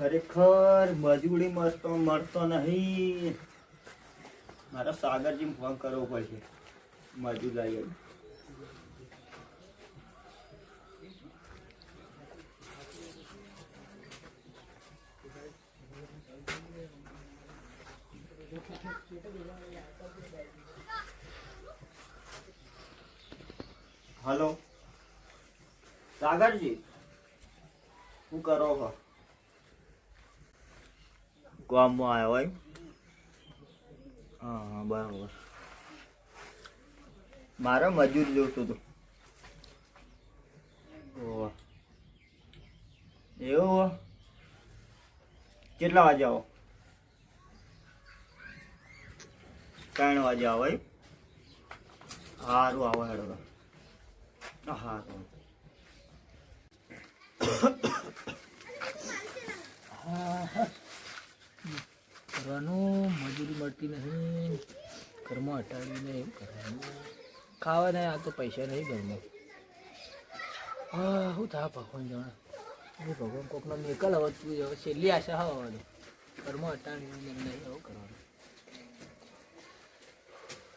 ખરેખર મજૂરી મળતો મળતો નહીં. મારા સાગરજી ફોન કરવો પડશે. મજૂર આવી. હલો. સાગરજી, શું કરો છો ગામમાં આવ્યો હોય. હા હા, બરાબર. મારે મજૂર જોતું હતું. ઓહ. એવું? કેટલા વાગે આવો? ત્રણ વાગે આવો સારું આવો હેડો સારું કરવાનું મળતી નહીં. ઘરમાં હટાવીને એમ કરવાનું. ખાવા નહીં આ તો પૈસા નહીં ઘરમાં. હા શું થા ભગવાન જાણે. એ ભગવાન કોકનો મેકલ હવે તું હવે છેલ્લી આશા હા હવે. ઘરમાં હટાવીને નહીં આવું કરવાનું.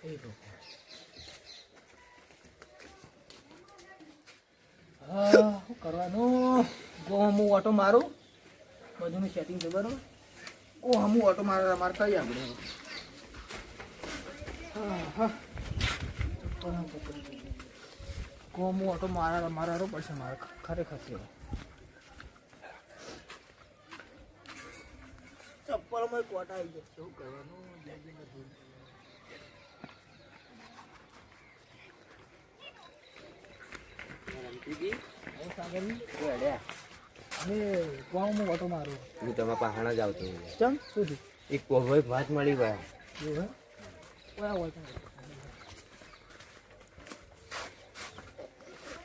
એ ભગવાન. હા કરવાનું? જો હું ઓટો મારું. બધું સેટિંગ છે, બરોબર? ઓ હમું ઓટો મારા, મારે કરી આપણે હા હા કો હું ઓટો મારા મારા પડશે મારે ખરેખર છે ચપ્પલમાં કોટ આવી જશે શું કરવાનું? હું ઓટો મારું. હું તમે પહાણા જ આવતો. ચમ શું થયું? એક ભાત મળી ગયા.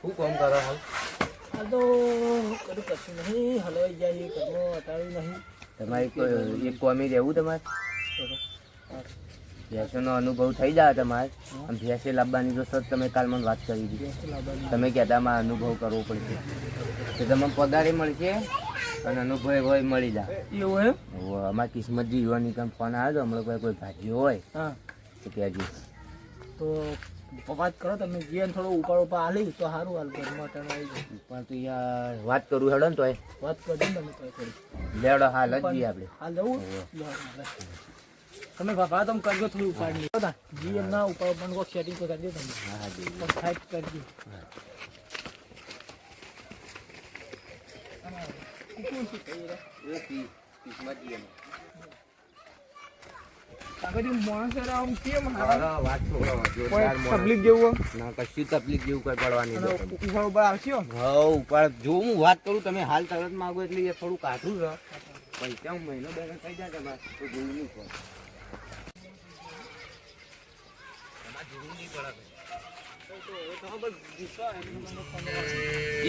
શું કામ કરો હાલ? તો કરું કશું નહીં. હલવાઈ જાય એ ઘરમાં નહીં. તમારી કોઈ એક કોમી રહેવું તમારે? ભેંસોનો અનુભવ થઈ જાય તમારે. આમ ભેંસે લાવવાની તો સર તમે કાલ મને વાત કરી દીધી. તમે કહેતા માં અનુભવ કરવો પડશે. તો તમને પગારે મળશે અને અનુભવ હોય મળી જાય. એવું એમ? અમારી કિસ્મત જીવવાની કામ ફોન આવ્યો તો હમણાં કોઈ કોઈ ભાજી હોય. હા. તો કહેજો તો વાત કરો તમે જે થોડો ઉપાડ ઉપાડ આલી તો સારું હાલ ઘરમાં હટાવી આવી પણ તું યાર વાત કરું હેડો ને તોય. વાત કરજો ને તમે થોડી. લેડો હાલ જ જઈએ આપણે હાલ જવું. તમે બાપા તમે કરજો થોડું ઉપાડ નહીં જી એમ ના ઉપાડ પણ કોઈ સેટિંગ તો કરજો તમે. હા જી સાઈડ કરજો. માણસ આમ કેમ હારા હા, વાત છોડો, કોઈ જોરદાર મોણસ. તકલીફ જેવું ના કશી તકલીફ જેવું કઈ પડવાની. ઊભા ઊભા આવશે હો. હઉ, પણ જો હું વાત કરું તમે હાલ તરત માગો એટલે એ થોડું કાઠું છે. પૈસા હું મહિનો બે થઈ જાય તમારે તો જોવું નહીં પડે.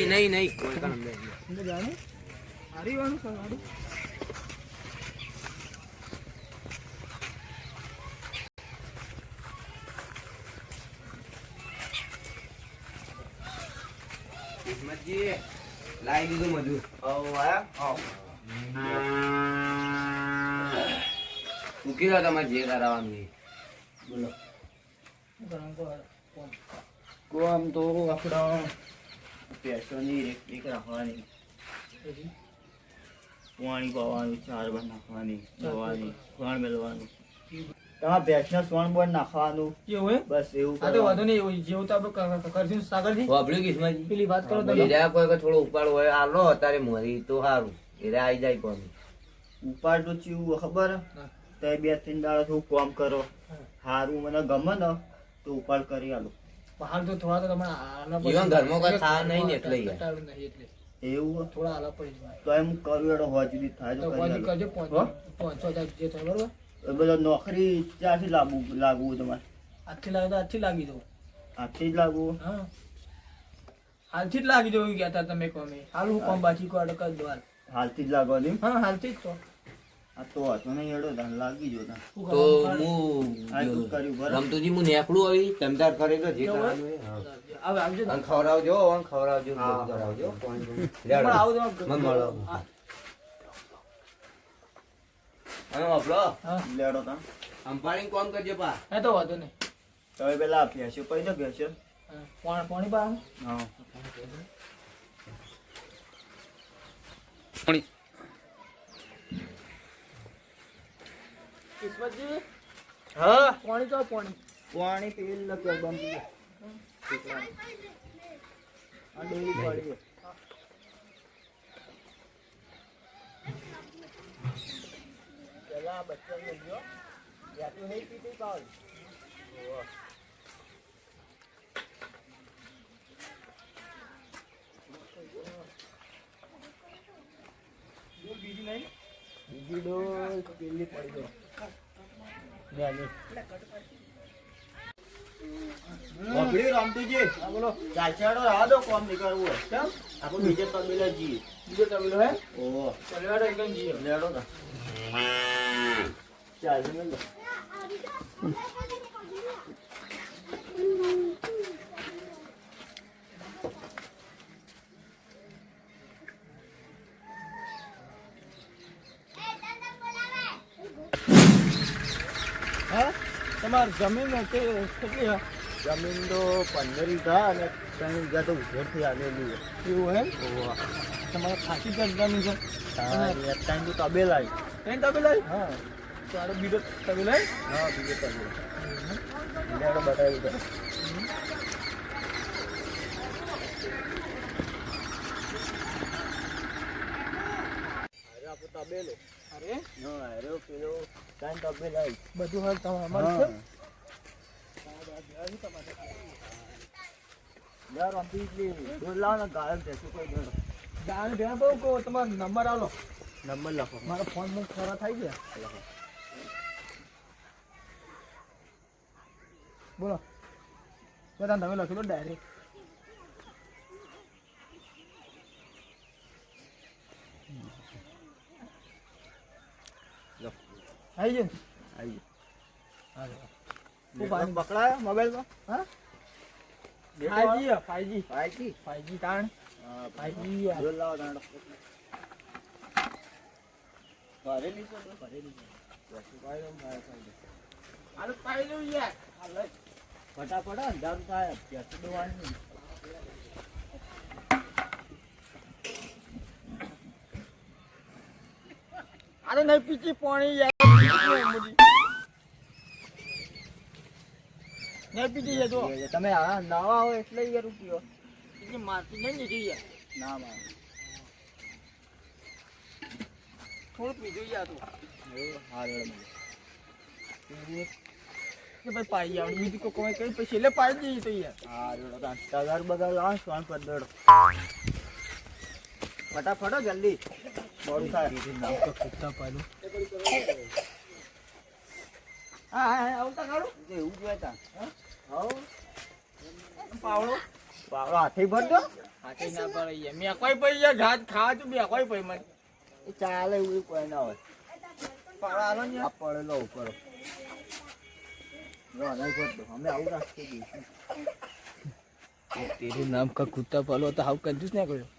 નહીં નહીં કોઈ કામ નહીં. કિસ્મતજી લાવી દીધું મજૂર મૂકી દો તમારે જે કરાવવાનું બોલો? કોમ તો આપણા પેસોની રેક રાખવાની. પાણી પાવાનું ચાર બાર નાખવાની દવાની ખોણ મેળવાનું તમારા ભેંસના સોણ બોણ નાખવાનું. એવું હે? બસ એવું આ તો વાંધો નહીં એવું જેવું તો આપણે કરશું. સાગરજી? વાપર્યું કિસ્મતજી પેલી વાત કરો તમે એરા કોઈ થોડો ઉપાડ હોય આલો અત્યારે મોરી તો સારું એરા આવી જાય કોમ. ઉપાડ તો ચીવું ખબર? તે બે ત્રણ દાડા થોડું કોમ કરો. સારું મને ગમે ને તો ઉપાડ કરી આલો. હાલ તો થોડા તો તમારે આના જીવન પછી- ઘરમાં કોઈ ખાવા નહીં ને એટલે એવું? થોડા આલા પડી જાય તો એમ કરું એડો હોવા સુધી થાય તો તો કરી આલો. કરજો હો? પાંચ જે થાય બરોબર? એ બધો નોકરી ત્યાંથી લાગુ લાગવું તમારે? આજથી લાગે તો આજથી લાગી દઉં આજથી જ લાગુ? હા. હાલથી જ લાગી જવું કહેતા હતા તમે કોમે. હાલ હું કોમ બાકી કો અડક દ્વાર. હાલથી જ લાગવા દે હા હાલથી જ તો. આ તો હતો નહીં એડો ધાન લાગી જો તા તો તું હું કર્યું બરાબર. રમતુજી હું નેકળું આવી જે કેવું કરવાનું હોય, હા. હવે આવજો. ખવડાવજો ખવડાવજો તો મને મળો. અને વાપરો. હા. લેડો તા. અંપાડીને કોમ કરજો પા. એ તો વાંધો નહીં. હવે પેલા ભેંસ્યો પૈ દો ભેંસ્યો પાણી પાણી બા? હા. કિસ્મતજી? હા. પાણી તો પાણી પાણી પી લે કે બંધ આ ડોલી પડી પેલા બચ્ચા લઈ ગયો યાતું નહીં પીતી પાવ બીજી નહીં બીજી ડોલ પેલી પડી ગયો ઓગળી રમતુજી બોલો. ચાલશે રાહ દો કોમ હોય. કેમ? આપણે બીજે તબેલા જઈએ. બીજો તબેલો હે? ઓહો. ચલવાડો એકદમ જીઓ લેડો ને. તમારી જમીન કે કેટલી હે જમીન તો પંદર વીઘા અને ત્રણ વીઘા તો ઉઘેરથી આવેલી છે. એવું હે તમારે ખાસી પણ જમીન છે. હા એક ટાઈમ તો તબેલા છે. ત્રણ તબેલા હે? તારો બીજો તબેલો હે? હા બીજો તમે લેડો બતાવી દો તબેલો અરે? હા અરે પેલો ત્રણ તબેલા છે. બધું હાલ તમારે છે. યાર આમથી એટલી દોડ લાવો ને થશે કોઈ ભેણ બહુ કહો તમારો નંબર આલો. નંબર લખો. મારો ફોન બંધ ખરા થઈ ગયા બોલો બધા તમે લખી દો ડાયરેક્ટ આવી ગયું આવી હું પાણી પકડાયો મોબાઈલમાં હા data five G five G five G five G તાણ હા ફાઈવજી દોડ લાવો તાંડો ભરેલી છે દોડ? ભરેલી છે. પછી ભાઈ આમ ભાઈ ખાઈ દે. હાલ પાઈ દઉં યાર હાલ ફટાફટ અંધારું થાય અત્યારે દોવાની. અરે નહીં પીછી પાણી નહીં પીધી યાર તમે હા નવા હો એટલે યાર રૂપિયો. પીછી મારતી નહીં લીધી યાર. ના મારે. થોડું પીધું યાર તું. એવું હા રેડ મળે. કે ભાઈ પાઈ જાવ બીજું કોઈ કોઈ કઈ પછી એટલે પાઈ જઈએ તો યાર. હા રેડો. તગાર બગાર લાવો પર દોડો. ફટાફટ હો, જલ્દી. મોડું થાય. કુત્તા હા હા હા આવતા કાઢું એવું જ હોય પાવડો? પાવડો હાથે ભરજો હાથે ના યાર. મેં કોઈ પડી યાર ઘાટ ખાવા તું બે કોઈ પડી મને ચાલે એવું કોઈ ના હોય. પાવડો આલો ને પડેલો ઉપર જો નહીં કરતો અમે આવું રાખી દઈશું તેરું નામ કા કુત્તા પાલો તો હાવ કંજૂસ ના કર્યો.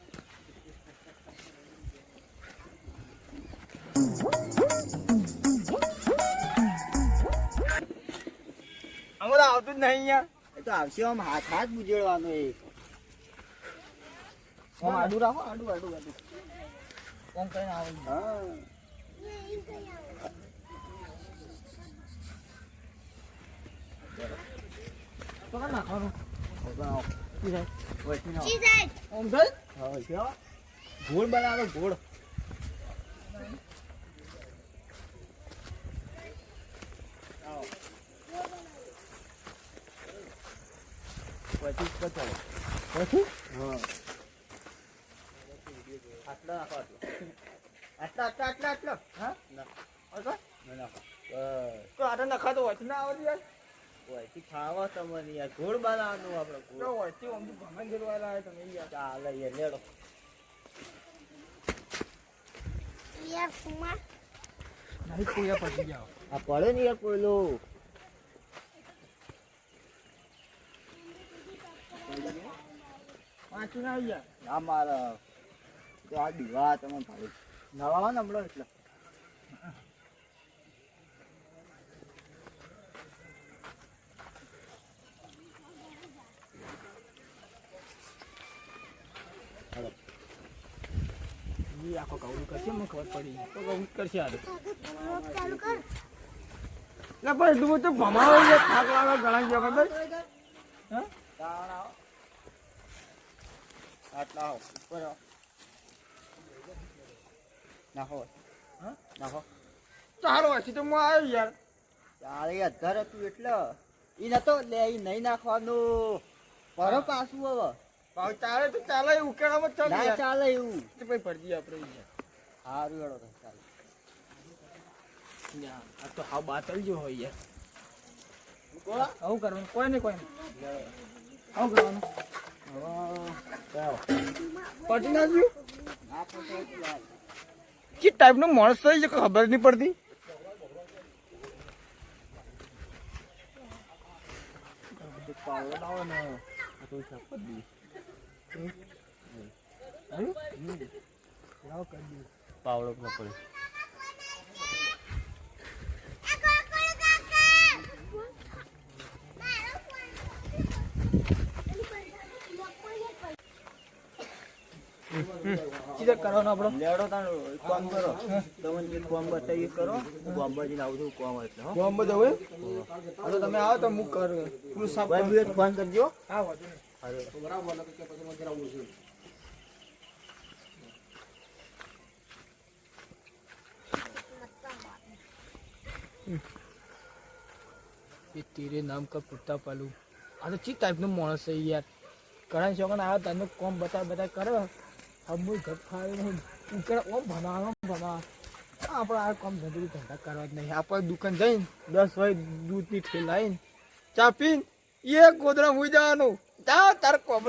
તો આવતું જ નહીં અહીંયા. એ તો આવશે આમ હાથ હાથ બુજેડવાનો એ. આમ આડું રાખો આડું આડું આડું. કોણ કઈ આવે હા તો કાં નાખવાનું બનાવો. ઈ થાય. વચ્ચે નાખો. આમ થાય હા, વચ્ચે આવો. ગોળ બનાવો ગોળ આવો. પછી. આટલા નાખો આટલા. આટલા આટલા આટલા હા નાખો. તો આટલા નખાતો હોય ના આવડે યાર ઓયથી ખાવા તમને યાર ગોળ બનાવવાનું આપણે ગોળ. વળતી આમ ભગવાન જેલવા લાવે તમે યાર ચાલે યાર લેડો. યાર કુમાર. નહીં કોયા પછી જાઓ. આ પડે ને યાર કોયલો. વાંચું ના આવી યાર. આ મારા આ દીવા તમે ભાઈ નવા નમડો હમણાં એટલે ઈ આખો કવડું કરશે મને ખબર પડી. તો કવડું કરશે આ વ્લોગ ચાલુ કર ના ભાઈ તું તો ભમાવો છે થાક લાગે ઘણા ગયા ખબર? હા? તાણ આવો આટલા ઉપર નાખો નાખો ચાલો હજી તો હું આવ્યો યાર. ચાલે અધાર હતું એટલે. એ નતો લે એ નહીં નાખવાનું. પરો પાછું હવે. ચાલે તો ચાલે એ ઉકેડામાં ચાલે ચાલે એવું. તો ભાઈ ભરજી આપણે સારું હેડો યા, આ તો હાવ બાતલ જો હોય યાર. આવું કરવાનું કોઈ નહીં કોઈ નહીં આવું કરવાનું. પટી નાખ્યું. ચી ટાઈપનો માણસ છે ખબર નહીં પડતી. પાવડો પાવડો ન પડે ચીજે કરવાનો આપણો. લેડો તાણો એક કામ કરો. તમને જે કોમ બતાવી કરો કોમ બાજુ આવું છું કોમ એટલે હો. ગોમ બજાવ તો તમે આવો તો હું કર. ફોન કરજો. હા વાંધો નહીં. એ તેરે નામ કા કુત્તા પાલું. આ તો ચી ટાઈપનો માણસ છે યાર. ઘણા છોકરા આવ્યો તને કોમ બતા બતા કરે. હમુ ઘટ ફાવે ઉકળે, ઓમ ભણાવો ભણાવો આપણે આ કોમ ધંધો ધંધા કરવા જ નહીં. આપણે દુકાન જઈને દસ વાગે દૂધની ઠેલ આવીને ચા પીને એક ગોદરા હું જવાનું. તા તાર કોમ